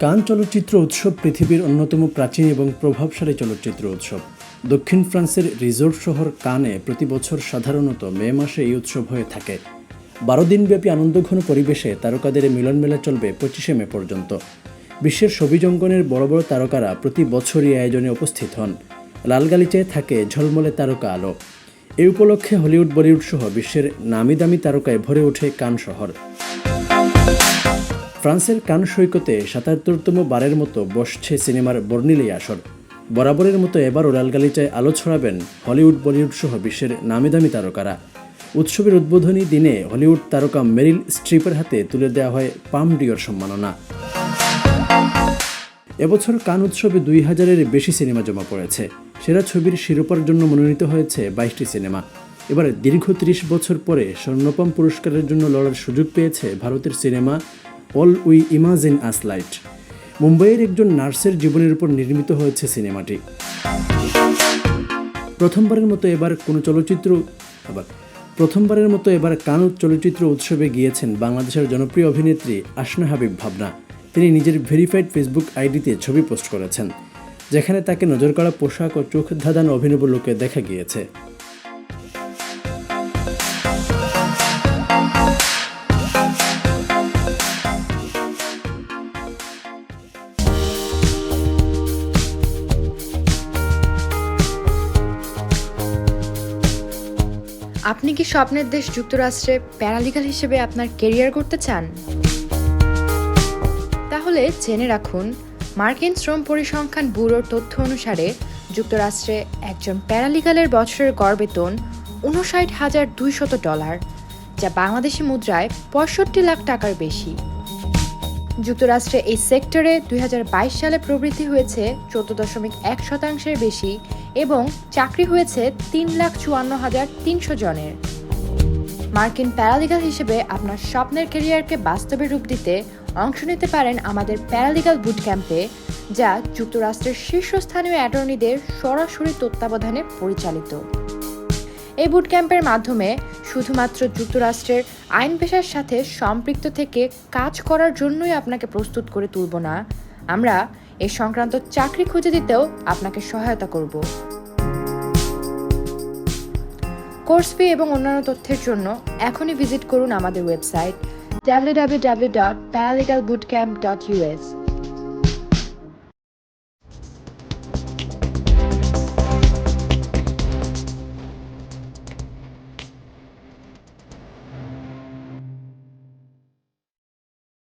কান চলচ্চিত্র উৎসব পৃথিবীর অন্যতম প্রাচীন এবং প্রভাবশালী চলচ্চিত্র উৎসব। দক্ষিণ ফ্রান্সের রিজোর্ট শহর কানে প্রতি বছর সাধারণত মে মাসে এই উৎসব হয়ে থাকে। বারো দিনব্যাপী আনন্দঘন পরিবেশে তারকাদের এই মিলনমেলা চলবে পঁচিশে মে পর্যন্ত। বিশ্বের ছবি ছবিজঙ্গনের বড় বড় তারকারা প্রতি বছরই আয়োজনে উপস্থিত হন। লালগালিচায় থাকে ঝলমলে তারকা আলো। এই উপলক্ষে হলিউড বলিউড সহ বিশ্বের নামি দামি তারকায় ভরে ওঠে কান শহর। ফ্রান্সের কান সৈকতে সাতাত্তরতম বারের মতো বসছে সিনেমার বর্ণিলি আসর। বরাবরের মতো এবারও লালগালিচায় আলো ছড়াবেন হলিউড, বলিউড সহ বিশ্বের নামি দামি তারকারা। উৎসবের উদ্বোধনী দিনে হলিউড তারকা মেরিল স্ট্রিপের হাতে তুলে দেওয়া হয় পাম ডিওর সম্মাননা। এবছর কান উৎসবে দুই হাজারের বেশি সিনেমা জমা পড়েছে। সেরা ছবির শিরোপার জন্য মনোনীত হয়েছে বাইশটি সিনেমা। এবার দীর্ঘ ত্রিশ বছর পরে স্বর্ণপম পুরস্কারের জন্য লড়ার সুযোগ পেয়েছে ভারতের cinema all we imagine as light মুম্বাইয়ের একজন নার্সের জীবনের উপর নির্মিত হয়েছে সিনেমাটি। প্রথমবারের মতো এবার কোনো চলচ্চিত্র, আবার প্রথমবারের মতো এবার কান চলচ্চিত্র উৎসবে গিয়েছেন বাংলাদেশের জনপ্রিয় অভিনেত্রী আসনা হাবিব ভাবনা। তিনি নিজের ভেরিফাইড ফেসবুক আইডিতে ছবি পোস্ট করেছেন, যেখানে তাকে নজর করা পোশাক ও চোখ ধাঁধানো অভিনব লোকে দেখা গিয়েছে। আপনি কি স্বপ্নের দেশ যুক্তরাষ্ট্রে প্যারালিগাল হিসেবে আপনার কেরিয়ার করতে চান? তাহলে জেনে রাখুন, মার্কিন শ্রম পরিসংখ্যান ব্যুরোর তথ্য অনুসারে যুক্তরাষ্ট্রে একজন প্যারালিগালের বছরের গড় বেতন উনষাট হাজার দুইশত ডলার, যা বাংলাদেশি মুদ্রায় পঁয়ষট্টি লাখ টাকার বেশি। যুক্তরাষ্ট্রে এই সেক্টরে দুই হাজার বাইশ সালে প্রবৃদ্ধি হয়েছে চোদ্দ দশমিক এক শতাংশের বেশি এবং চাকরি হয়েছে তিন লাখ চুয়ান্ন হাজার তিনশো জনের। মার্কিন প্যারালিগাল হিসেবে আপনার স্বপ্নের ক্যারিয়ারকে বাস্তবে রূপ দিতে অংশ নিতে পারেন আমাদের প্যারালিগাল বুট ক্যাম্পে যা যুক্তরাষ্ট্রের শীর্ষস্থানীয় অ্যাটর্নিদের সরাসরি তত্ত্বাবধানে পরিচালিত। এই বুট ক্যাম্পের মাধ্যমে শুধুমাত্র যুক্তরাষ্ট্রের আইন পেশার সাথে সম্পৃক্ত থেকে কাজ করার জন্যই আপনাকে প্রস্তুত করে তুলব না। আমরা এ সংক্রান্ত চাকরি খুঁজে দিতেও আপনাকে সহায়তা করব। কোর্স ফি এবং অন্যান্য তথ্যের জন্য এখনই ভিজিট করুন আমাদের ওয়েবসাইট www.paralegalbootcamp.us